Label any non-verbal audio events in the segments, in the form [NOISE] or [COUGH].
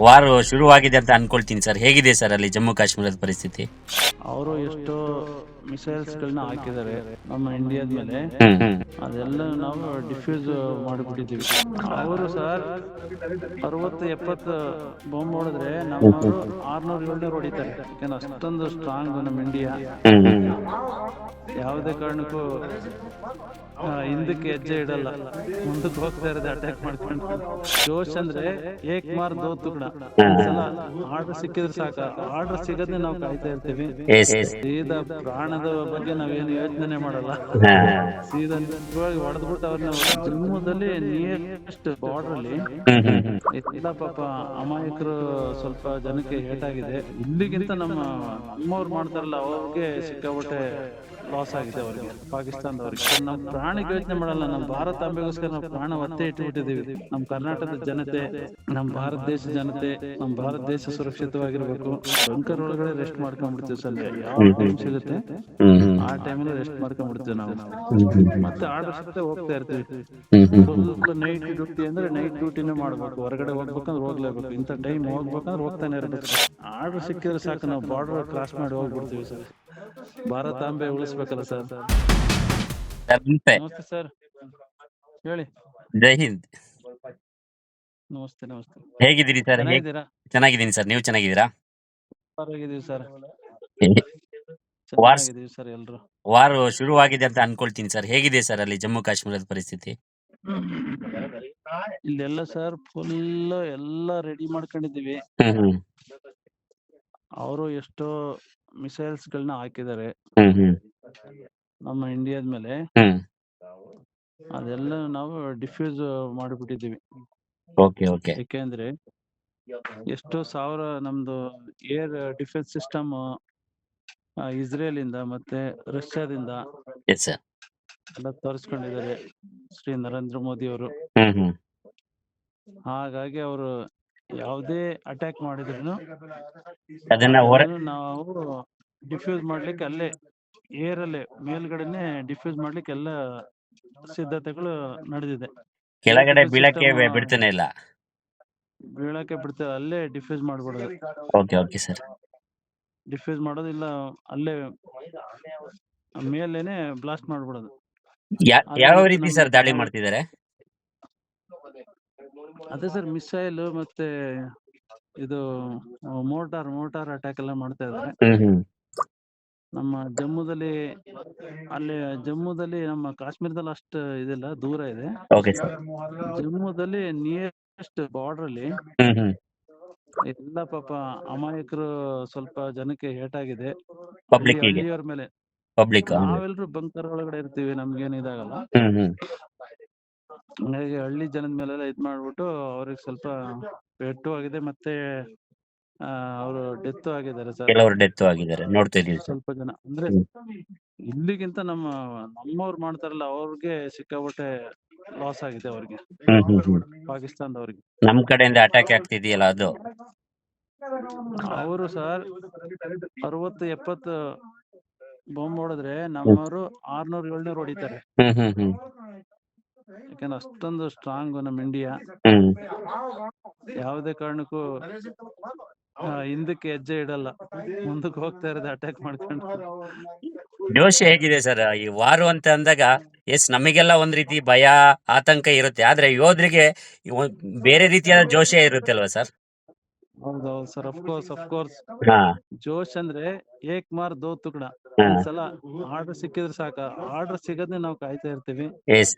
War ಶುರುವಾಗಿದೆ ಅಂತ ಅನ್ಕೊಳ್ತೀನಿ ಸರ್. ಹೇಗಿದೆ ಸರ್ ಅಲ್ಲಿ ಜಮ್ಮು ಕಾಶ್ಮೀರದ ಪರಿಸ್ಥಿತಿ? ಅವರು ಎಷ್ಟೋ ಮಿಸೈಲ್ಸ್ ಗಳನ್ನ ಹಾಕಿದ್ದಾರೆ ನಮ್ಮ ಇಂಡಿಯಾದ ಮೇಲೆ. ಅದೆಲ್ಲ ನಾವು ಡಿಫ್ಯೂಸ್ ಮಾಡಿಬಿಟ್ಟಿದ್ದೀವಿ. ಅವರು ಸರ್ ಅರವತ್ತು ಎಪ್ಪತ್ತು ಬಾಂಬ್ ಹೊಡೆದ್ರೆ ನಾವು ಆರ್ನೂರು ಏಳ್ನೂರು ಹೊಡಿತಾರೆ. ಯಾಕಂದ್ರೆ ಅಷ್ಟೊಂದು ಸ್ಟ್ರಾಂಗ್ ನಮ್ಮ ಇಂಡಿಯಾ ಯಾವುದೇ ಕಾರಣಕ್ಕೂ ಹಿಂದಕ್ಕೆ ಹೆಜ್ಜೆ ಇಡಲ್ಲ. ಮುಂದಕ್ಕೆ ಹೋಗ್ತಾ ಇರೋದೇ ಅಟ್ಯಾಕ್ ಮಾಡ್ಕೊಂಡು. ಜೋಶ್ ಅಂದ್ರೆ ಏಕ್ ಮಾರ್ ದೋ ಕೂಡ ಆರ್ಡರ್ ಸಿಕ್ಕಿದ್ರೆ ಸಾಕ. ಆರ್ಡರ್ ಸಿಗದೆ ನಾವು ಕಾಯ್ತಾ ಇರ್ತೀವಿ. ಎಸ್ ಸೀದಾ ಪ್ರಾಣದ ಬಗ್ಗೆ ನಾವೇನು ಯೋಚನೆ ಮಾಡಲ್ಲ. ಹಾ. ಸೀದಾ ಹೊಡೆದ್ಬಿಟ್ಟು ಅವ್ರನ್ನ ಜಮ್ಮುದಲ್ಲಿ ನಿಯರೆಸ್ಟ್ ಬಾರ್ಡರ್ ಅಲ್ಲಿ ಹ್ಮ್ ಹ್ಮ್ ಹ್ಮ್. ಇಲ್ಲ ಪಾಪ ಅಮಾಯಕರು ಸ್ವಲ್ಪ ಜನಕ್ಕೆ ಏಟಾಗಿದೆ. ಇಲ್ಲಿಗಿಂತ ನಮ್ಮ ನಮ್ಮವ್ರು ಮಾಡ್ತಾರಲ್ಲ ಅವ್ರಿಗೆ ಸಿಕ್ಕಾಪಟ್ಟೆ ಲಾಸ್ ಆಗಿದೆ ಅವರಿಗೆ. ಪಾಕಿಸ್ತಾನದವರಿಗೆ. ನಮ್ಮ ಪ್ರಾಣಕ್ಕೆ ಯೋಚನೆ ಮಾಡಲ್ಲ. ನಮ್ಮ ಭಾರತ ಅಂಬೆಗೋಸ್ಕರ ನಾವು ಪ್ರಾಣ ಒತ್ತೆ ಇಟ್ಟುಬಿಟ್ಟಿದ್ದೀವಿ. ನಮ್ಮ ಕರ್ನಾಟಕದ ಜನತೆ ನಮ್ಮ ಭಾರತ ದೇಶದ ಜನತೆ ನಮ್ಮ ಭಾರತ ದೇಶ ಸುರಕ್ಷಿತವಾಗಿರ್ಬೇಕು. ಬಂಕರ್ ಒಳಗಡೆ ರೆಸ್ಟ್ ಮಾಡ್ಕೊಂಡ್ಬಿಡ್ತೀವಿ ಸರ್. ಯಾವ ಟೈಮ್ ಸಿಗುತ್ತೆ? ಆ ಟೈಮಲ್ಲಿ ರೆಸ್ಟ್ ಮಾಡ್ಕೊಂಡ್ಬಿಡ್ತೀವಿ ನಾವು. ಮತ್ತೆ ಆರ್ಡರ್ ಸುತ್ತೆ ಹೋಗ್ತಾ ಇರ್ತೀವಿ. ನೈಟ್ ಡ್ಯೂಟಿ ಅಂದ್ರೆ ನೈಟ್ ಡ್ಯೂಟಿನೇ ಮಾಡ್ಬೇಕು. ಹೊರಗಡೆ ಹೋಗ್ಬೇಕಂದ್ರೆ ಹೋಗ್ಲೇಬೇಕು. ಇಂಥ ಟೈಮ್ ಹೋಗ್ಬೇಕಂದ್ರೆ ಹೋಗ್ತಾನೆ ಇರ್ಬೇಕು. ಆರ್ಡರ್ ಸಿಕ್ಕಿದ್ರೆ ಸಾಕು ನಾವು ಬಾರ್ಡರ್ ಕ್ರಾಸ್ ಮಾಡಿ ಹೋಗ್ಬಿಡ್ತೀವಿ ಸರ್. ಭಾರತಾಂಬೆ ಉಳಿಸ್ಬೇಕಲ್ಲ ಸರ್? ನಮಸ್ತೆ. ನಮಸ್ತೆ ಸರ್. ಹೇಳಿ. ಜೈ ಹಿಂದ್. ನಮಸ್ತೆ ನಮಸ್ತೆ. ಹೇಗಿದ್ದೀರಿ ಸರ್? ಚೆನ್ನಾಗಿದ್ದೀರಾ? ಚೆನ್ನಾಗಿದ್ದೀನಿ ಸರ್. ನೀವು ಚೆನ್ನಾಗಿದ್ದೀರಾ? ಪರವಾಗಿದ್ದೀವಿ ಸರ್. ಚೆನ್ನಾಗಿದ್ದೀವಿ ಸರ್ ಎಲ್ರು. ವಾರ್ ಶುರುವಾಗಿದೆ ಅಂತ ಅನ್ಕೊಳ್ತೀನಿ ಸರ್. ಹೇಗಿದೆ ಸರ್ ಅಲ್ಲಿ ಜಮ್ಮು ಕಾಶ್ಮೀರದ ಪರಿಸ್ಥಿತಿ? ಇಲ್ಲೆಲ್ಲ ಸರ್ ಫುಲ್ ಎಲ್ಲ ರೆಡಿ ಮಾಡ್ಕೊಂಡಿದೀವಿ ಹ್ಮ್ ಹ್ಮ್. ಅವರು ಎಷ್ಟೋ ಮಿಸೈಲ್ಸ್ ಗಳನ್ನ ಹಾಕಿದ್ದಾರೆ ನಮ್ಮ ಇಂಡಿಯಾದ ಮೇಲೆ. ಅದೆಲ್ಲ ನಾವು ಡಿಫ್ಯೂಸ್ ಮಾಡಿಬಿಟ್ಟಿದ್ದೀವಿ. Okay okay. ಯಾಕೆಂದ್ರೆ ಎಷ್ಟೋ ಸಾವಿರ ನಮ್ದು ಏರ್ ಡಿಫೆನ್ಸ್ ಸಿಸ್ಟಮ್ ಇಸ್ರೇಲ್ ಇಂದ ಮತ್ತೆ ರಷ್ಯಾದಿಂದ ಎಲ್ಲ ತರಿಸ್ಕೊಂಡಿದ್ದಾರೆ ಶ್ರೀ ನರೇಂದ್ರ ಮೋದಿ ಅವರು ಹಾಗಾಗಿ ಅವರು ಯಾವುದೇ ಅಟ್ಯಾಕ್ ಮಾಡಿದ್ರು ಅದನ್ನ ನಾವು ಡಿಫ್ಯೂಸ್ ಮಾಡ್ಲಿಕ್ಕೆ ಅಲ್ಲೇ ಏರ್ ಅಲ್ಲೇ ಮೇಲ್ಗಡೆನೆ ಡಿಫ್ಯೂಸ್ ಮಾಡ್ಲಿಕ್ಕೆ ಎಲ್ಲ ಸಿದ್ಧತೆಗಳು ನಡೆದಿದೆ. ಕೆಳಗಡೆ ಬೀಳಕ್ಕೆ ಬಿಡ್ತಾನೆ ಇಲ್ಲ. ಬೀಳಕ್ಕೆ ಬಿಡ್ತೇವೆ ಅಲ್ಲೇ defuse ಮಾಡ್ಬಿಡೋದು. Okay okay sir. Diffuse ಮಾಡೋದು ಇಲ್ಲ ಅಲ್ಲೇ ಮೇಲೇನೆ ಬ್ಲಾಸ್ಟ್ ಮಾಡ್ಬಿಡೋದು. ಯಾವ ರೀತಿ ಸರ್ ದಾಳಿ ಮಾಡ್ತಿದ್ದಾರೆ? ಅದೇ ಸರ್ ಮಿಸೈಲ್ ಮತ್ತೆ ಇದು ಮೋಟಾರ್ ಮೋಟಾರ್ ಅಟ್ಯಾಕ್ ಎಲ್ಲ ಮಾಡ್ತಾ ಇದ್ದಾರೆ ನಮ್ಮ ಜಮ್ಮುದಲ್ಲಿ ಅಲ್ಲಿ ಜಮ್ಮುದಲ್ಲಿ ನಮ್ಮ ಕಾಶ್ಮೀರದಲ್ಲಿ ಅಷ್ಟು ಇದಿಲ್ಲ ದೂರ ಇದೆ. ಜಮ್ಮುದಲ್ಲಿ ನಿಯರೆಸ್ಟ್ ಬಾರ್ಡರ್ ಅಲ್ಲಿ ಎಲ್ಲ ಪಾಪ ಅಮಾಯಕರು ಸ್ವಲ್ಪ ಜನಕ್ಕೆ ಹೇಟ್ ಪಬ್ಲಿಕ್ಗೆ ಹಳ್ಳಿಯವ್ರ ಮೇಲೆ. ಪಬ್ಲಿಕ್ ನಾವೆಲ್ರು ಬಂಕರ್ ಒಳಗಡೆ ಇರ್ತೀವಿ ನಮ್ಗೇನ್ ಇದಾಗಲ್ಲ. ಹಂಗಾಗಿ ಹಳ್ಳಿ ಜನದ ಮೇಲೆಲ್ಲ ಇದ್ ಮಾಡ್ಬಿಟ್ಟು ಅವ್ರಿಗೆ ಸ್ವಲ್ಪ ಪೆಟ್ಟು ಆಗಿದೆ ಮತ್ತೆ ಅವರು ಡೆತ್ ಆಗಿದ್ದಾರೆ ಸರ್. ಕೆಲವರು ಡೆತ್ ಆಗಿದ್ದಾರೆ. ನೋಡ್ತಾ ಇದೀವಿ ಸರ್. ಸ್ವಲ್ಪ ಜನ. ಅಂದ್ರೆ ಇಲ್ಲಿಗಿಂತ ನಮ್ಮ ನಮ್ಮವ್ರು ಮಾಡ್ತಾರಲ್ಲ ಅವ್ರಿಗೆ ಸಿಕ್ಕಾಪಟ್ಟೆ ಲಾಸ್ ಆಗಿದೆ ಅವ್ರಿಗೆ. ಹ್ಮ್ ಹ್ಮ್ ಹ್ಮ್. ಪಾಕಿಸ್ತಾನದವ್ರಿಗೆ. ನಮ್ ಕಡೆಯಿಂದ ಅಟ್ಯಾಕ್ ಆಗ್ತಿದೆಯಲ್ಲ ಅದು? ಅವರು ಸರ್ ಅರವತ್ತು ಎಪ್ಪತ್ತು ಬಾಂಬ್ ಹೊಡೆದ್ರೆ ನಮ್ಮವರು ಆರ್ನೂರ್ ಏಳ್ನೂರ್ ಹೊಡಿತಾರೆ. ಹ್ಮ್ ಹ್ಮ್ ಹ್ಮ್. ಯಾಕಂದ್ರೆ ಅಷ್ಟೊಂದು ಸ್ಟ್ರಾಂಗ್ ನಮ್ಮ ಇಂಡಿಯಾ ಯಾವುದೇ ಕಾರಣಕ್ಕೂ ಹಿಂದಕ್ಕೆ ಹೆಜ್ಜೆ ಇಡಲ್ಲ. ಮುಂದಕ್ಕೆ ಹೋಗ್ತಾ ಇರೋದು ಅಟ್ಯಾಕ್ ಮಾಡ್ಕೊಂಡು. ಜೋಶ್ ಹೇಗಿದೆ ಸರ್? ಈ ವಾರು ಅಂತ ಅಂದಾಗ, ಎಸ್, ನಮಗೆಲ್ಲ ಒಂದ್ ರೀತಿ ಭಯ, ಆತಂಕ ಇರುತ್ತೆ. ಆದ್ರೆ ಯೋಧರಿಗೆ ಬೇರೆ ರೀತಿಯಾದ ಜೋಶೆ ಇರುತ್ತೆ ಅಲ್ವಾ ಸರ್? ಹೌದೌದು ಸರ್ ಅಫ್ಕೋರ್ಸ್ ಅಫ್ಕೋರ್ಸ್ ಹಾ. ಜೋಶ್ ಅಂದ್ರೆ ಏಕ್ ಮಾರ್ ದೋ ತುಕಡ. ಒಂದ್ಸಲ ಆರ್ಡರ್ ಸಿಕ್ಕಿದ್ರೆ ಸಾಕ. ಆರ್ಡರ್ ಸಿಗದ್ನೆ ನಾವು ಕಾಯ್ತಾ ಇರ್ತೀವಿ. ಎಸ್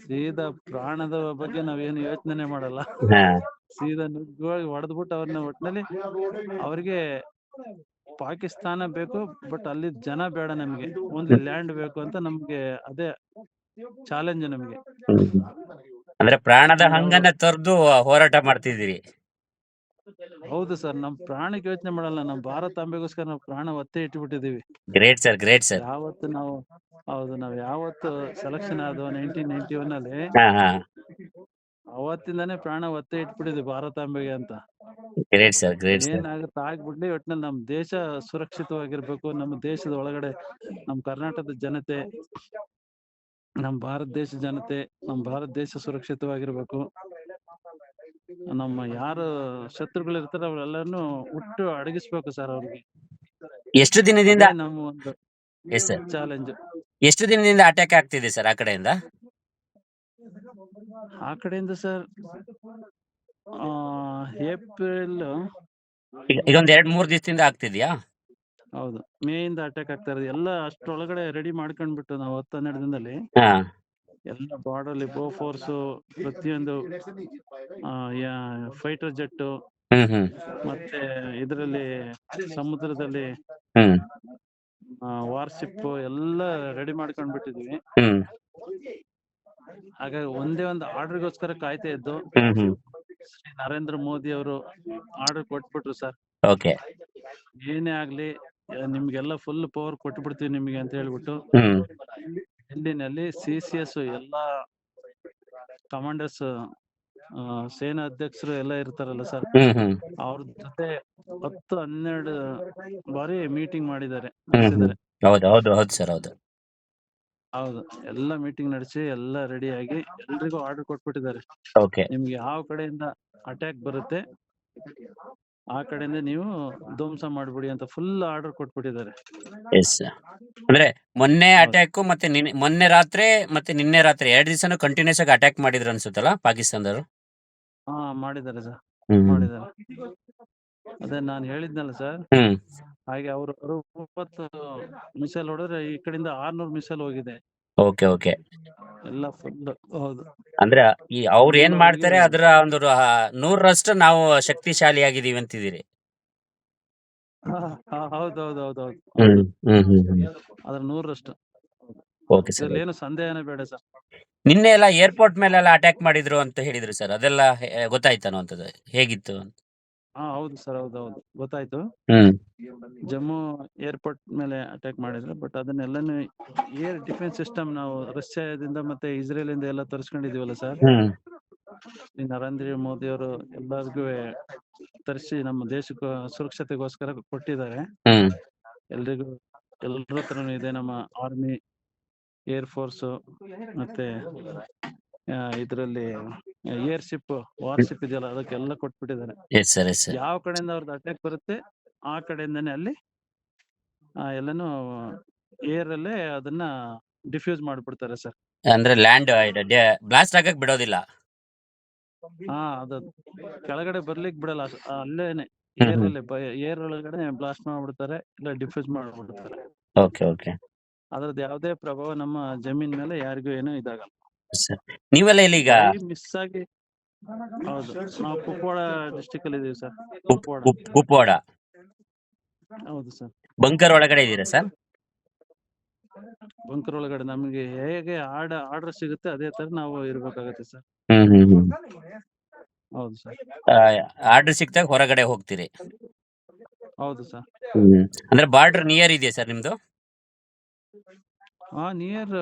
ಸೀದಾ ಪ್ರಾಣದ ಬಗ್ಗೆ ನಾವೇನು ಯೋಚನೆ ಮಾಡಲ್ಲ. ಸೀದಾ ನಿಜವಾಗಿ ಹೊಡೆದ್ಬಿಟ್ಟು ಅವ್ರನ್ನ ಒಟ್ಟಿನಲ್ಲಿ ಅವ್ರಿಗೆ ಪಾಕಿಸ್ತಾನ ಬೇಕು ಬಟ್ ಅಲ್ಲಿ ಜನ ಬೇಡ ನಮ್ಗೆ. ಒಂದು ಲ್ಯಾಂಡ್ ಬೇಕು ಅಂತ ನಮ್ಗೆ ಅದೇ ಚಾಲೆಂಜ್ ನಮ್ಗೆ. ಅಂದ್ರೆ ಪ್ರಾಣದ ಹಂಗನ್ನ ತೊರೆದು ಹೋರಾಟ ಮಾಡ್ತಿದ್ದೀರಿ. ಹೌದು ಸರ್ ನಮ್ ಪ್ರಾಣಕ್ಕೆ ಯೋಚನೆ ಮಾಡಲ್ಲ ನಮ್ ಭಾರತ ಅಂಬೆಗೋಸ್ಕರ ನಾವು ಪ್ರಾಣ ಒತ್ತೆ ಇಟ್ಬಿಟ್ಟಿದೀವಿ ಗ್ರೇಟ್ ಸರ್ ಗ್ರೇಟ್ ಸರ್ ಯಾವತ್ತು ನಾವು ಹೌದು ನಾವ್ ಯಾವತ್ತು ಸೆಲೆಕ್ಷನ್ ಆದ ನೈನ್ಟೀನ್ ನೈನ್ಟಿ ಒನ್ ಅಲ್ಲಿ ಹಾ ಹಾ. ಅವತ್ತಿಂದಾನೇ ಪ್ರಾಣ ಒತ್ತೆ ಇಟ್ಬಿಟ್ಟಿದ್ವಿ ಭಾರತಾಂಬೆಗೆ ಅಂತ. ಗ್ರೇಟ್ ಸರ್ ಗ್ರೇಟ್ ಸರ್ ಏನಾಗುತ್ತೆ ಆಗ್ಬಿಡ್ಲಿ ಒಟ್ನಲ್ಲಿ ನಮ್ ದೇಶ ಸುರಕ್ಷಿತವಾಗಿರ್ಬೇಕು ನಮ್ಮ ದೇಶದ ಒಳಗಡೆ ನಮ್ ಕರ್ನಾಟಕದ ಜನತೆ ನಮ್ ಭಾರತ ದೇಶ ಜನತೆ ನಮ್ ಭಾರತ ದೇಶ ಸುರಕ್ಷಿತವಾಗಿರ್ಬೇಕು. ನಮ್ಮ ಯಾರು ಶತ್ರುಗಳು ಇರ್ತಾರೆ ಅವರೆಲ್ಲರನ್ನು ಹುಟ್ಟು ಅಡಗಿಸ್ಬೇಕು ಸರ್ ಅವ್ರಿಗೆ. ಎಷ್ಟು ದಿನದಿಂದ ನಮ್ಮ ಒಂದು ಎಸ್ ಸರ್. ಚಾಲೆಂಜ್ ಎಷ್ಟು ದಿನದಿಂದ ಅಟ್ಯಾಕ್ ಆಗ್ತಿದೆ ಸರ್ ಆ ಕಡೆಯಿಂದ? ಆ ಕಡೆಯಿಂದ ಸರ್ ಏಪ್ರಿಲ್ ಇದೊಂದು ಈಗ ಒಂದ್ ಎರಡ್ ಮೂರ್ ದಿವಸದಿಂದ ಆಗ್ತಿದ್ಯಾ? ಹೌದು. ಮೇ ಇಂದ ಅಟ್ಯಾಕ್ ಆಗ್ತಾ ಇರೋದು. ಎಲ್ಲ ಅಷ್ಟರೊಳಗಡೆ ರೆಡಿ ಮಾಡ್ಕೊಂಡ್ಬಿಟ್ಟು ನಾವು ಹತ್ತು ಹನ್ನೆರಡು ದಿನದಲ್ಲಿ ಹಾ. ಎಲ್ಲ ಬಾರ್ಡರ್ಲಿ ಬೋ ಫೋರ್ಸು ಪ್ರತಿಯೊಂದು ಫೈಟರ್ ಜೆಟ್ ಮತ್ತೆ ಇದರಲ್ಲಿ ಸಮುದ್ರದಲ್ಲಿ ಹ್ಮ್. ವಾರ್ಶಿಪ್ ಎಲ್ಲ ರೆಡಿ ಮಾಡ್ಕೊಂಡ್ ಬಿಟ್ಟಿದೀವಿ. ಹಾಗಾಗಿ ಒಂದೇ ಒಂದು ಆರ್ಡರ್ ಗೋಸ್ಕರ ಕಾಯ್ತಾ ಇದ್ದು ಹ್ಮ್ ಹ್ಮ್. ಶ್ರೀ ನರೇಂದ್ರ ಮೋದಿ ಅವರು ಆರ್ಡರ್ ಕೊಟ್ಬಿಟ್ರು ಸರ್. ಓಕೆ. ಏನೇ ಆಗ್ಲಿ ನಿಮ್ಗೆಲ್ಲ ಫುಲ್ ಪವರ್ ಕೊಟ್ಬಿಡ್ತೀವಿ ನಿಮ್ಗೆ ಅಂತ ಹೇಳ್ಬಿಟ್ಟು ಹ್ಮ್. ಡೆಲ್ಲಿನಲ್ಲಿ ಸಿ ಸಿ ಎಸ್ ಎಲ್ಲಾ ಕಮಾಂಡರ್ಸ್ ಸೇನಾ ಅಧ್ಯಕ್ಷರು ಎಲ್ಲ ಇರ್ತಾರಲ್ಲ ಸರ್ ಅವ್ರ ಜೊತೆ ಹತ್ತು ಹನ್ನೆರಡು ಬಾರಿ ಮೀಟಿಂಗ್ ಮಾಡಿದ್ದಾರೆ ಹೌದು ಹೌದು ಹೌದು ಸರ್ ಹೌದು. ಹೌದು ಎಲ್ಲ ಮೀಟಿಂಗ್ ನಡೆಸಿ ಎಲ್ಲ ರೆಡಿ ಆಗಿ ಎಲ್ರಿಗೂ ಆರ್ಡರ್ ಕೊಟ್ಬಿಟ್ಟಿದ್ದಾರೆ. ನಿಮ್ಗೆ ಯಾವ ಕಡೆಯಿಂದ ಅಟ್ಯಾಕ್ ಬರುತ್ತೆ ಆ ಕಡೆಯಿಂದ ನೀವು ಧ್ವಂಸ ಮಾಡ್ಬಿಡಿ ಅಂತ ಫುಲ್ ಆರ್ಡರ್ ಕೊಟ್ಬಿಟ್ಟಿದ್ದಾರೆ. ಎಸ್ ಅಂದ್ರೆ ಮೊನ್ನೆ ಅಟ್ಯಾಕ್ ಮತ್ತೆ ನಿನ್ನೆ ಮೊನ್ನೆ ರಾತ್ರಿ ಮತ್ತೆ ನಿನ್ನೆ ರಾತ್ರಿ ಎರಡ್ ದಿವಸನು ಕಂಟಿನ್ಯೂಸ್ ಆಗಿ ಅಟ್ಯಾಕ್ ಮಾಡಿದ್ರು ಅನ್ಸುತ್ತಲ್ಲ ಪಾಕಿಸ್ತಾನದವರು? ಹಾ ಮಾಡಿದ್ದಾರೆ ಸರ್ ಮಾಡಿದ್ದಾರೆ. ಅದೇ ನಾನು ಹೇಳಿದ್ನಲ್ಲ ಸರ್ ಹ್ಮ್. ಹಾಗೆ ಅವರು ಮೂವತ್ತು ಮಿಸೈಲ್ ಹೊಡೆದ್ರೆ ಈ ಕಡೆಯಿಂದ ಆರ್ನೂರು ಮಿಸೈಲ್ ಹೋಗಿದೆ. ಓಕೆ ಓಕೆ ಎಲ್ಲ ಫುಲ್ ಹೌದು. ಅಂದ್ರೆ ಈ ಅವ್ರು ಏನ್ ಮಾಡ್ತಾರೆ ಅದರ ಒಂದು ರ- ನೂರರಷ್ಟು ನಾವು ಶಕ್ತಿಶಾಲಿ ಆಗಿದೀವಿ ಅಂತಿದ್ದೀರಿ. ಹಾ, ಹಾ, ಹೌದು ಹೌದು ಹೌದು ಹೌದು ಹ್ಮ್ ಹ್ಮ್ ಹ್ಮ್ ಹ್ಮ್. ಅದ್ರ ನೂರರಷ್ಟು. ಓಕೆ ಸರ್ ಇದ್ರಲ್ಲಿ ಏನು ಸಂದೇಹನೇ ಬೇಡ ಸರ್. ನಿನ್ನೆ ಎಲ್ಲ ಏರ್ಪೋರ್ಟ್ ಮೇಲೆಲ್ಲ ಅಟ್ಯಾಕ್ ಮಾಡಿದ್ರು ಅಂತ ಹೇಳಿದ್ರು ಸರ್ ಅದೆಲ್ಲ ಹೇ- ಗೊತ್ತಾಯ್ತಾನೋ ಅಂತದ್ದು ಹೇಗಿತ್ತು ಹಾ ಹೌದು ಸರ್ ಹೌದು ಹೌದು. ಗೊತ್ತಾಯ್ತು. ಹ್ಮ್. ಜಮ್ಮು ಏರ್ಪೋರ್ಟ್ ಮೇಲೆ ಅಟ್ಯಾಕ್ ಮಾಡಿದ್ರು ಬಟ್ ಅದನ್ನೆಲ್ಲಾನು ಏರ್ ಡಿಫೆನ್ಸ್ ಸಿಸ್ಟಮ್ ನಾವು ರಷ್ಯಾದಿಂದ ಮತ್ತೆ ಇಸ್ರೇಲ್ ಇಂದ ಎಲ್ಲ ತರಿಸ್ಕೊಂಡಿದೀವಲ್ಲ ಸರ್? ಹ್ಮ್. ಈ ನರೇಂದ್ರ ಮೋದಿ ಅವರು ಎಲ್ಲರಿಗೂ ತರಿಸಿ ನಮ್ಮ ದೇಶಕ್ಕೆ ಸುರಕ್ಷತೆಗೋಸ್ಕರ ಕೊಟ್ಟಿದ್ದಾರೆ. ಹ್ಮ್. ಎಲ್ರಿಗೂ ಎಲ್ಲರ ಹತ್ರನೂ ಇದೆ ನಮ್ಮ ಆರ್ಮಿ ಏರ್ ಫೋರ್ಸ್ ಮತ್ತೆ ಇದರಲ್ಲಿ ಏರ್ ಶಿಪ್ ವಾರ್ ಶಿಪ್ ಇದೆಯಲ್ಲ ಅದಕ್ಕೆಲ್ಲ ಕೊಟ್ಬಿಟ್ಟಿದ್ದಾರೆ. ಎಸ್ ಸರ್ ಎಸ್ ಸರ್ ಯಾವ ಕಡೆಯಿಂದ ಅವ್ರದ್ದು ಅಟ್ಯಾಕ್ ಬರುತ್ತೆ ಆ ಕಡೆಯಿಂದನೇ ಅಲ್ಲಿ ಆ, ಎಲ್ಲಾನು ಏರ್ ಅಲ್ಲೇ ಅದನ್ನ ಡಿಫ್ಯೂಸ್ ಮಾಡ್ಬಿಡ್ತಾರೆ ಸರ್ ಅಂದ್ರೆ ಲ್ಯಾಂಡ್ ಬ್ಲಾಸ್ಟ್ ಆಗಕ್ ಬಿಡೋದಿಲ್ಲ. ಹಾ ಅದು ಕೆಳಗಡೆ ಬರ್ಲಿಕ್ ಬಿಡಲ್ಲ ಅಲ್ಲೇನೆ ಹ್ಮ್ ಏರ್ ಹ್ಮ್. ಅಲ್ಲೇ ಏರ್ ಒಳಗಡೆ ಬ್ಲಾಸ್ಟ್ ಮಾಡ್ಬಿಡ್ತಾರೆ ಇಲ್ಲ ಡಿಫ್ಯೂಸ್ ಮಾಡ್ಬಿಡ್ತಾರೆ. ಓಕೆ ಓಕೆ ಅದ್ರದ್ದು ಯಾವುದೇ ಪ್ರಭಾವ ನಮ್ಮ ಜಮೀನ್ ಮೇಲೆ ಯಾರಿಗೂ ಏನೂ ಇದಾಗಲ್ಲ. ಸರ್ ನೀವೆಲ್ಲ ಇಲ್ಲಿ ಈಗ? ಮಿಸ್ ಆಗಿ ಹೌದು. ನಾವು ಕುಪ್ವಾಡ ಡಿಸ್ಟಿಕ್ ಅಲ್ಲಿ ಇದೀವಿ ಸರ್ ಕುಪ್- ಕುಪ್ವಾಡ. ಹೌದು ಸರ್ ಬಂಕರ್ ಒಳಗಡೆ ಇದೀರಾ ಸರ್ ಬಂಕರ್ ಒಳಗಡೆ ನಮಗೆ ಹೇಗೆ ಆರ್ಡರ್ ಆರ್ಡರ್ ಸಿಗುತ್ತೆ ಅದೇ ತರ ನಾವು ಇರ್ಬೇಕಾಗತ್ತೆ ಸರ್ ಹ್ಮ್ ಹ್ಮ್ ಹ್ಮ್. ಹೌದು ಸರ್ ಆರ್ಡರ್ ಸಿಕ್ತಾಗ ಹೊರಗಡೆ ಹೋಗ್ತೀರಿ. ಹೌದು ಸರ್ ಹ್ಮ್. ಅಂದ್ರೆ ಬಾರ್ಡರ್ ನಿಯರ್ ಇದೆಯಾ ಸರ್ ನಿಮ್ದು? ಹಾ ನಿಯರ್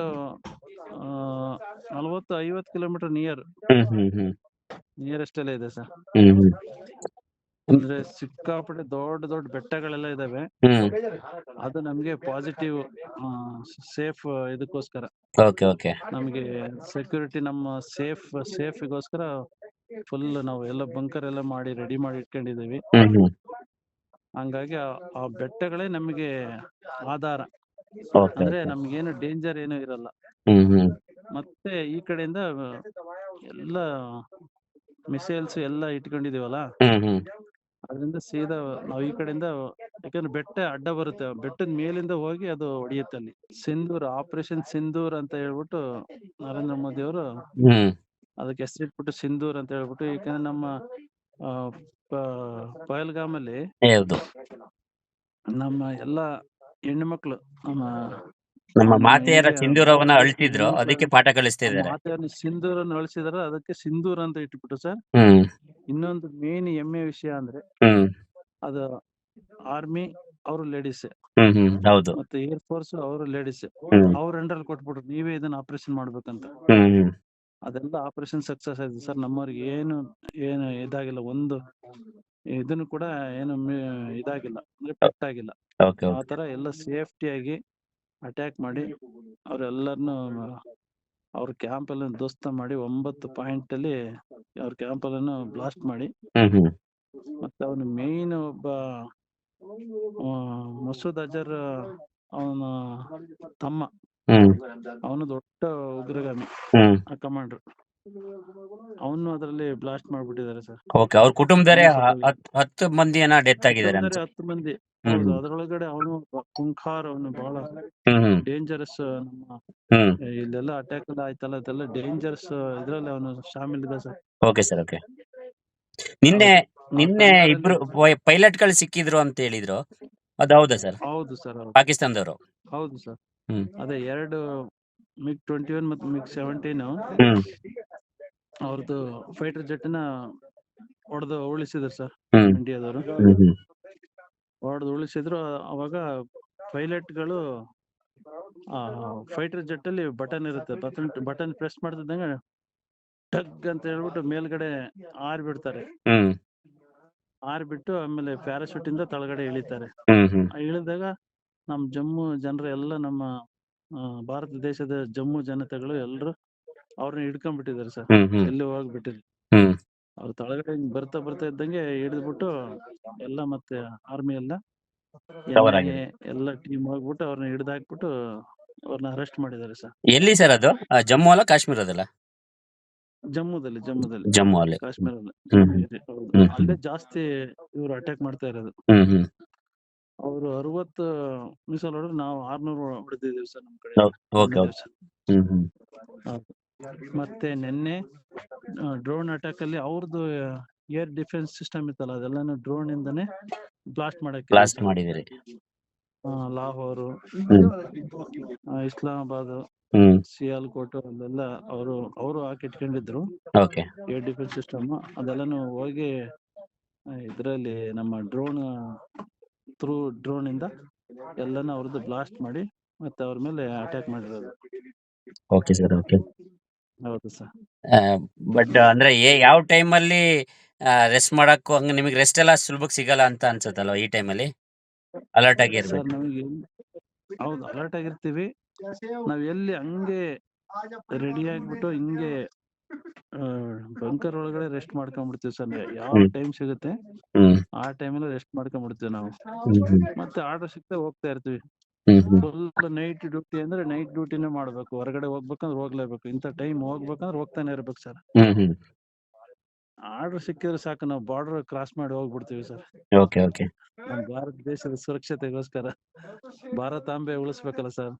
ನಲವತ್ತು ಐವತ್ತು ಕಿಲೋಮೀಟರ್ ನಿಯರ್ ಹ್ಮ್ ಹ್ಮ್ ಹ್ಮ್. ನಿಯರೆಸ್ಟ್ ಅಲ್ಲೇ ಇದೆ ಸರ್. ಅಂದ್ರೆ ಸಿಕ್ಕಾಪಟ್ಟೆ ದೊಡ್ಡ ದೊಡ್ಡ ಬೆಟ್ಟಗಳೆಲ್ಲ ಇದಾವೆ. ಅದು ನಮ್ಗೆ ಪಾಸಿಟಿವ್ ಸೇಫ್ ಇದಕ್ಕೋಸ್ಕರ. ನಮ್ಗೆ ಸೆಕ್ಯೂರಿಟಿ ನಮ್ಮ ಸೇಫ್ ಸೇಫ್ಗೋಸ್ಕರ ಫುಲ್ ನಾವು ಎಲ್ಲ ಬಂಕರ್ ಎಲ್ಲ ಮಾಡಿ ರೆಡಿ ಮಾಡಿ ಇಟ್ಕೊಂಡಿದೀವಿ ಹಂಗಾಗಿ ಆ- ಬೆಟ್ಟಗಳೇ ನಮಗೆ ಆಧಾರ. ಅಂದ್ರೆ ನಮ್ಗೆ ನಮ್ಗೇನು ಡೇಂಜರ್ ಏನು ಇರಲ್ಲ. ಮತ್ತೆ ಈ ಕಡೆಯಿಂದ ಎಲ್ಲ ಮಿಸೈಲ್ಸ್ ಎಲ್ಲ ಇಟ್ಕೊಂಡಿದೀವಲ್ಲ? ಅದರಿಂದ ಸೀದಾ ನಾವು ಈ ಕಡೆಯಿಂದ ಯಾಕಂದ್ರೆ ಬೆಟ್ಟ ಅಡ್ಡ ಬರುತ್ತೆ. ಬೆಟ್ಟದ ಮೇಲಿಂದ ಹೋಗಿ ಅದು ಹೊಡಿಯುತ್ತೆ ಅಲ್ಲಿ. ಸಿಂಧೂರ್ ಆಪರೇಷನ್ ಸಿಂಧೂರ್ ಅಂತ ಹೇಳ್ಬಿಟ್ಟು ನರೇಂದ್ರ ಮೋದಿ ಅವರು ಅದಕ್ಕೆ ಹೆಸರಿಟ್ಬಿಟ್ಟು ಸಿಂಧೂರ್ ಅಂತ ಹೇಳ್ಬಿಟ್ಟು ಯಾಕಂದ್ರೆ ನಮ್ಮ ಆ, ಅಲ್ಲಿ ನಮ್ಮ ಎಲ್ಲಾ ಹೆಣ್ಮಕ್ಳು ಮಕ್ಕಳು ನಮ್ಮ ನಮ್ಮ ಮಾತೆಯರ ಸಿಂಧೂರವನ್ನ ಅಳ್ತಿದ್ರು ಅದಕ್ಕೆ ಪಾಠ ಕಳಿಸ್ತಿದ್ದಾರೆ ಇದ್ದಾರೆ ಸಿಂಧೂರನ್ನು ಅಳಿಸಿದಾರೆ ಅದಕ್ಕೆ ಸಿಂಧೂರ್ ಅಂತ ಇಟ್ಬಿಟ್ಟು ಸರ್. ಹ್ಮ್. ಇನ್ನೊಂದು ಮೇನ್ ಹೆಮ್ಮೆ ವಿಷಯ ಅಂದ್ರೆ ಹ್ಮ್. ಅದು ಆರ್ಮಿ ಅವರು ಲೇಡೀಸ್ ಹ್ಮ್ ಹ್ಮ್ ಹೌದು. ಮತ್ತೆ ಏರ್ ಫೋರ್ಸ್ ಅವರು ಲೇಡೀಸ್ ಹ್ಮ್. ಅವ್ರ ಅಂಡರ್ ಕೊಟ್ಬಿಟ್ರು ನೀವೇ ಇದನ್ನ ಆಪರೇಷನ್ ಮಾಡ್ಬೇಕಂತ. Hmm hmm. ಅದೆಲ್ಲ ಆಪರೇಷನ್ ಸಕ್ಸಸ್ ಆಯ್ತು ಸರ್. ನಮ್ಮವ್ರಿಗೆ ಏನು ಏನು ಇದಾಗಿಲ್ಲ. ಒಂದು ಇದನ್ನು ಕೂಡ ಏನು ಮಿ- ಇದಾಗಿಲ್ಲ ಅಂದ್ರೆ ಪೆಟ್ಟಾಗಿಲ್ಲ. ಓಕೆ ಆ ತರ ಎಲ್ಲ ಸೇಫ್ಟಿ ಆಗಿ ಅಟ್ಯಾಕ್ ಮಾಡಿ ಅವ್ರೆಲ್ಲರನ್ನು ಅವ್ರ ಕ್ಯಾಂಪ್ ಎಲ್ಲ ಧ್ವಸ್ತ ಮಾಡಿ ಒಂಬತ್ತು ಪಾಯಿಂಟ್ ಅಲ್ಲಿ ಅವ್ರ ಕ್ಯಾಂಪ್ ಅಲ್ಲನ್ನು ಬ್ಲಾಸ್ಟ್ ಮಾಡಿ. ಮತ್ತೆ ಅವನು ಮೇನ್ ಒಬ್ಬ ಮಸೂದ್ ಅಜರ್ ಅವನ ತಮ್ಮ. ಅವನು ದೊಡ್ಡ ಉಗ್ರಗಾಮಿ ಕಮಾಂಡರ್ ಅವನು ಅದರಲ್ಲಿ ಬ್ಲಾಸ್ಟ್ ಮಾಡ್ಬಿಟ್ಟಿದ್ದಾರೆ ಸರ್ ಓಕೆ ಅವ್ರ ಕುಟುಂಬದವರೇ ಹತ್- ಹತ್ತು ಮಂದಿ ಏನೋ ಡೆತ್ ಆಗಿದ್ದಾರೆ ಹತ್ತು ಮಂದಿ. ಹೌದು ಅದ್ರೊಳಗಡೆ ಅವನು ಕುಂಖಾರ್ ಅವನು ಬಹಳ ಡೇಂಜರಸ್ ನಮ್ಮ ಇಲ್ಲೆಲ್ಲ ಅಟ್ಯಾಕ್ ಎಲ್ಲ ಆಯ್ತಲ್ಲ ಅದೆಲ್ಲ ಡೇಂಜರಸ್ ಇದ್ರಲ್ಲಿ ಅವನು ಶಾಮಿಲ್ ಇದೆ ಸರ್ ಓಕೆ ಸರ್ ಓಕೆ ನಿನ್ನೆ ನಿನ್ನೆ ಇಬ್ರು ಪೈಲಟ್ಗಳು ಸಿಕ್ಕಿದ್ರು ಅಂತ ಹೇಳಿದ್ರು. ಅದು ಹೌದಾ ಸರ್ ಹೌದು ಸರ್ ಪಾಕಿಸ್ತಾನದವರು. ಹೌದು ಸರ್ ಅದೇ ಎರಡು ಮಿಗ್ ಟ್ವೆಂಟಿ ಒನ್ ಮತ್ತು ಮಿಗ್ ಸೆವೆಂಟೀನ್ ಹ್ಮ್. ಅವ್ರದ್ದು ಫೈಟರ್ ಜೆಟ್ನ ಹೊಡೆದು ಉಳಿಸಿದ್ರು ಸರ್ ಇಂಡಿಯಾದವರು ಹೊಡೆದು ಉಳಿಸಿದ್ರು ಅವಾಗ ಪೈಲಟ್ಗಳು ಆ ಫೈಟರ್ ಜೆಟ್ ಅಲ್ಲಿ ಬಟನ್ ಇರುತ್ತೆ. ಬಟನ್ ಬಟನ್ ಪ್ರೆಸ್ ಮಾಡ್ತಿದ್ದಂಗೆ ಟಗ್ ಅಂತ ಹೇಳ್ಬಿಟ್ಟು ಮೇಲ್ಗಡೆ ಆರ್ ಬಿಡ್ತಾರೆ ಆರ್ ಬಿಟ್ಟು ಆಮೇಲೆ ಪ್ಯಾರಾಶೂಟ್ ಇಂದ ತಳಗಡೆ ಇಳಿತಾರೆ. ಇಳಿದಾಗ ನಮ್ ಜಮ್ಮು ಜನರು ಎಲ್ಲ ನಮ್ಮ ಭಾರತ ದೇಶದ ಜಮ್ಮು ಜನತೆಗಳು ಎಲ್ಲರೂ ಅವ್ರನ್ನ ಹಿಡ್ಕೊಂಡ್ಬಿಟ್ಟಿದ್ದಾರೆ ಸರ್. ಎಲ್ಲಿ ಹೋಗ್ಬಿಟ್ಟಿದ್ರು. ಅವ್ರ ತಳಗಡೆ ಬರ್ತಾ ಬರ್ತಾ ಇದ್ದಂಗೆ ಹಿಡಿದ್ಬಿಟ್ಟು ಎಲ್ಲ ಮತ್ತೆ ಆರ್ಮಿ ಎಲ್ಲ ಎಲ್ಲಾ ಟೀಮ್ ಹೋಗ್ಬಿಟ್ಟು ಅವ್ರನ್ನ ಹಿಡಿದು ಹಾಕ್ಬಿಟ್ಟು ಅವ್ರನ್ನ ಅರೆಸ್ಟ್ ಮಾಡಿದ್ದಾರೆ ಸರ್. ಎಲ್ಲಿ ಸರ್ ಅದು? ಜಮ್ಮು ಅಲ್ಲ ಕಾಶ್ಮೀರದಲ್ಲ? ಜಮ್ಮುದಲ್ಲಿ ಜಮ್ಮುದಲ್ಲಿ. ಜಮ್ಮು ಅಲ್ಲಿ. ಕಾಶ್ಮೀರದಲ್ಲಿ. ಅಲ್ಲೇ ಜಾಸ್ತಿ ಇವ್ರು ಅಟ್ಯಾಕ್ ಮಾಡ್ತಾ ಇರೋದು. ಅವರು ಅರವತ್ತು ಮಿಸಲ್ ಹೊಡೆದ್ರೆ ನಾವು ಆರ್ನೂರು ಹೊಡೆದಿದ್ದೀವಿ ಸರ್ ನಮ್ ಕಡೆ. ಮತ್ತೆ ನಿನ್ನೆ ಡ್ರೋನ್ ಅಟ್ಯಾಕ್ ಅಲ್ಲಿ ಅವ್ರದ್ದು ಏರ್ ಡಿಫೆನ್ಸ್ ಸಿಸ್ಟಮ್ ಇತ್ತಲ್ಲ ಅದೆಲ್ಲಾನು ಡ್ರೋನ್ ಇಂದಾನೆ ಬ್ಲಾಸ್ಟ್ ಮಾಡಕ್ಕೆ ಬ್ಲಾಸ್ಟ್ ಮಾಡಿದಿರಿ ಲಾಹೋರ್ ಇಸ್ಲಾಮಾಬಾದ್ ಸಿಯಾಲ್ ಕೋಟ್ ಅಲ್ಲೆಲ್ಲ ಅವರು ಅವರು ಹಾಕಿ ಇಟ್ಕೊಂಡಿದ್ರು. ಏರ್ ಡಿಫೆನ್ಸ್ ಸಿಸ್ಟಮ್ ಅದೆಲ್ಲಾನು ಹೋಗಿ ಇದರಲ್ಲಿ ನಮ್ಮ ಡ್ರೋನ್ ಥ್ರೂ ಡ್ರೋನ್ ಇಂದ ಎಲ್ಲಾನು ಅವ್ರದ್ದು ಬ್ಲಾಸ್ಟ್ ಮಾಡಿ ಮತ್ತೆ ಅವ್ರ ಮೇಲೆ ಅಟ್ಯಾಕ್ ಮಾಡಿರೋದು. ಓಕೆ ಸರ್ ಓಕೆ ಹೌದು ಸರ್. ಬಟ್ ಅಂದ್ರೆ ಏ ಟೈಮ್ ಅಲ್ಲಿ ರೆಸ್ಟ್ ಮಾಡಕ್ಕೂ ಹಂಗ ನಿಮಗೆ ರೆಸ್ಟ್ ಎಲ್ಲ ಸುಲಭಕ್ಕೆ ಸಿಗಲ್ಲ ಅಂತ ಅನ್ಸುತ್ತಲ್ವ ಈ ಟೈಮಲ್ಲಿ ಅಲರ್ಟ್ ಆಗಿ ಸರ್ ಇರ್ಬೇಕು ನಮಗೆ ಹೌದು ಅಲರ್ಟ್ ಆಗಿರ್ತೀವಿ. ನಾವ್ ಎಲ್ಲಿ ಹಂಗೆ ರೆಡಿ ಆಗ್ಬಿಟ್ಟು ಹಿಂಗೆ ಬಂಕರ್ ಒಳಗಡೆ ರೆಸ್ಟ್ ಮಾಡ್ಕೊಂಡ್ಬಿಡ್ತೀವಿ ಸರ್ ಯಾವ ಹ್ಮ್. ಟೈಮ್ ಸಿಗುತ್ತೆ ಆ ಆ ಅಲ್ಲಿ ರೆಸ್ಟ್ ಮಾಡ್ಕೊಂಡ್ಬಿಡ್ತೀವಿ ನಾವು. ಹ್ಮ್ ಹ್ಮ್. ಮತ್ತೆ ಆರ್ಡರ್ ಸಿಗ್ತಾ ಹೋಗ್ತಾ ಇರ್ತೀವಿ. ಹ್ಮ್ ಫುಲ್ ನೈಟ್ ಡ್ಯೂಟಿ ಅಂದ್ರೆ ನೈಟ್ ಡ್ಯೂಟಿನೇ ಮಾಡ್ಬೇಕು. ಹೊರಗಡೆ ಹೋಗ್ಬೇಕಂದ್ರೆ ಹೋಗ್ಲೇಬೇಕು. ಇಂಥ ಟೈಮ್ ಹೋಗ್ಬೇಕಂದ್ರೆ ಹೋಗ್ತಾನೆ ಇರ್ಬೇಕು ಸರ್ ಹ್ಮ್ ಹ್ಮ್. ಆರ್ಡರ್ ಸಿಕ್ಕಿದ್ರೆ ಸಾಕು. ನಾವು ಬಾರ್ಡರ್ ಕ್ರಾಸ್ ಮಾಡಿ ಹೋಗ್ಬಿಡ್ತೀವಿ ಸರ್ ಓಕೆ ಓಕೆ ನಮ್ಮ ಭಾರತ ದೇಶದ ಸುರಕ್ಷತೆಗೋಸ್ಕರ ಭಾರತಾಂಬೆ ಉಳಿಸ್ಬೇಕಲ್ಲ ಸರ್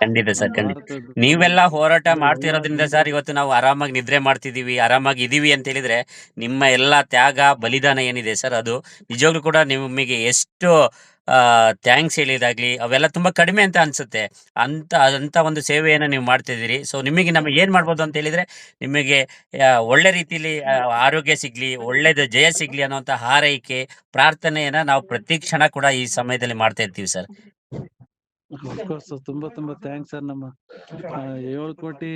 ಖಂಡಿತ ಸರ್ ನಮ್ಮ ಖಂಡಿತ. ನೀವೆಲ್ಲ ಹೋರಾಟ ಮಾಡ್ತಿರೋದ್ರಿಂದ ಸರ್ ಇವತ್ತು ನಾವು ಆರಾಮಾಗಿ ನಿದ್ರೆ ಮಾಡ್ತಿದೀವಿ ಆರಾಮಾಗಿ ಇದೀವಿ ಅಂತ ಹೇಳಿದ್ರೆ ನಿಮ್ಮ ಎಲ್ಲಾ ತ್ಯಾಗ ಬಲಿದಾನ ಏನಿದೆ ಸರ್ ಅದು? ನಿಜವಾಗ್ಲೂ ಕೂಡ ನಿಮಗೆ ಎಷ್ಟು ಥ್ಯಾಂಕ್ಸ್ ಹೇಳಿದಾಗ್ಲಿ ಅವೆಲ್ಲ ತುಂಬಾ ಕಡಿಮೆ ಅಂತ ಅನ್ಸುತ್ತೆ. ಅಂತ ಅಂತ ಒಂದು ಸೇವೆಯನ್ನು ನೀವು ಮಾಡ್ತಿದ್ದೀರಿ. ಸೊ ನಿಮಗೆ ನಮಗೆ ಏನ್ ಮಾಡ್ಬೋದು ಅಂತ ಹೇಳಿದ್ರೆ, ನಿಮಗೆ ಒಳ್ಳೆ ರೀತಿಲಿ ಆರೋಗ್ಯ ಸಿಗ್ಲಿ, ಒಳ್ಳೇದು ಜಯ ಸಿಗ್ಲಿ ಅನ್ನೋಂಥ ಹಾರೈಕೆ, ಪ್ರಾರ್ಥನೆಯನ್ನ ನಾವು ಪ್ರತಿ ಕ್ಷಣ ಕೂಡ ಈ ಸಮಯದಲ್ಲಿ ಮಾಡ್ತಾ ಇರ್ತೀವಿ ಸರ್. ತುಂಬಾ ತುಂಬಾ ಥ್ಯಾಂಕ್ಸ್ ಸರ್ ನಮ್ಮ ಏಳು ಕೋಟಿ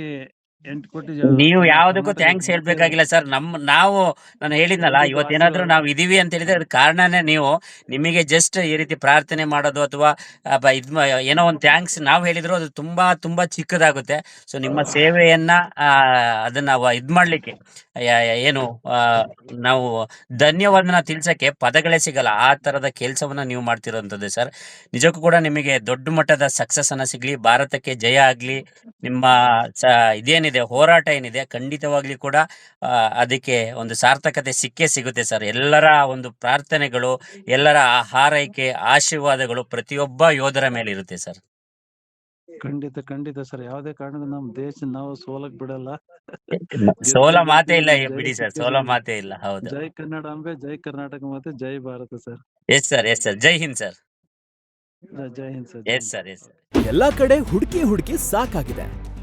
ಎಂಟು ಕೋಟಿ ಜ- ನೀವು ಯಾವ್ದಕ್ಕೂ ಥ್ಯಾಂಕ್ಸ್ ಹೇಳ್ಬೇಕಾಗಿಲ್ಲ ಸರ್ ನಮ್ ನಾವು ನಾನು ಹೇಳಿದ್ನಲ್ಲ ಇವತ್ತೇನಾದ್ರೂ ನಾವು ಇದೀವಿ ಅಂತ ಹೇಳಿದ್ರೆ ಅದಕ್ಕೆ ಕಾರಣನೇ ನೀವು ನಿಮಗೆ ಜಸ್ಟ್ ಈ ರೀತಿ ಪ್ರಾರ್ಥನೆ ಮಾಡೋದು ಅಥವಾ ಇದ್ ಏನೋ ಒಂದು ಥ್ಯಾಂಕ್ಸ್ ನಾವು ಹೇಳಿದ್ರು ಅದು ತುಂಬಾ ತುಂಬಾ ಚಿಕ್ಕದಾಗುತ್ತೆ. ಸೊ ನಿಮ್ಮ ಸೇವೆಯನ್ನ ಆ, ಅದನ್ನ ವ- ಇದ್ ಮಾಡ್ಲಿಕ್ಕೆ ಯಾ- ಯಾ- ಏನು ಆ, ನಾವು ಧನ್ಯವಾದನ ತಿಳ್ಸಕ್ಕೆ ಪದಗಳೇ ಸಿಗಲ್ಲ. ಆ ತರದ ಕೆಲಸವನ್ನ ನೀವು ಮಾಡ್ತಿರೋಂಥದ್ದು ಸರ್ ನಿಜಕ್ಕೂ ಕೂಡ ನಿಮಗೆ ದೊಡ್ಡ ಮಟ್ಟದ ಸಕ್ಸಸ್ ಅನ್ನ ಸಿಗ್ಲಿ ಭಾರತಕ್ಕೆ ಜಯ ಆಗ್ಲಿ ನಿಮ್ಮ ಸ- ಇದೇನಿದೆ ಹೋರಾಟ ಏನಿದೆ ಖಂಡಿತವಾಗ್ಲಿ ಕೂಡ ಅದಕ್ಕೆ ಒಂದು ಸಾರ್ಥಕತೆ ಸಿಕ್ಕೇ ಸಿಗುತ್ತೆ ಸರ್. ಎಲ್ಲರ ಒಂದು ಪ್ರಾರ್ಥನೆಗಳು ಎಲ್ಲರ ಆ ಹಾರೈಕೆ ಆಶೀರ್ವಾದಗಳು ಪ್ರತಿಯೊಬ್ಬ ಯೋಧರ ಮೇಲೆ ಇರುತ್ತೆ ಸರ್. ಖಂಡಿತ ಖಂಡಿತ ಸರ್. ಯಾವುದೇ ಕಾರಣಕ್ಕೂ ನಮ್ಮ ದೇಶ ನಾವು ಸೋಲಕ್ ಬಿಡಲ್ಲ. [LAUGHS] ಸೋಲ ಮಾತೇ ಇಲ್ಲ ಬಿಡಿ ಸರ್. ಸೋಲ. ಮಾತೇ ಇಲ್ಲ. ಹೌದು. ಜೈ ಕನ್ನಡ ಅಂಬೆ ಜೈ ಕರ್ನಾಟಕ ಮತ್ತೆ ಜೈ Bharat sir. Yes sir yes sir. ಜೈ ಹಿಂದ್ ಸರ್. ಜೈ Hind sir yes sir yes sir. ಎಲ್ಲಾ ಕಡೆ ಹುಡುಕಿ ಹುಡುಕಿ ಸಾಕಾಗಿದೆ.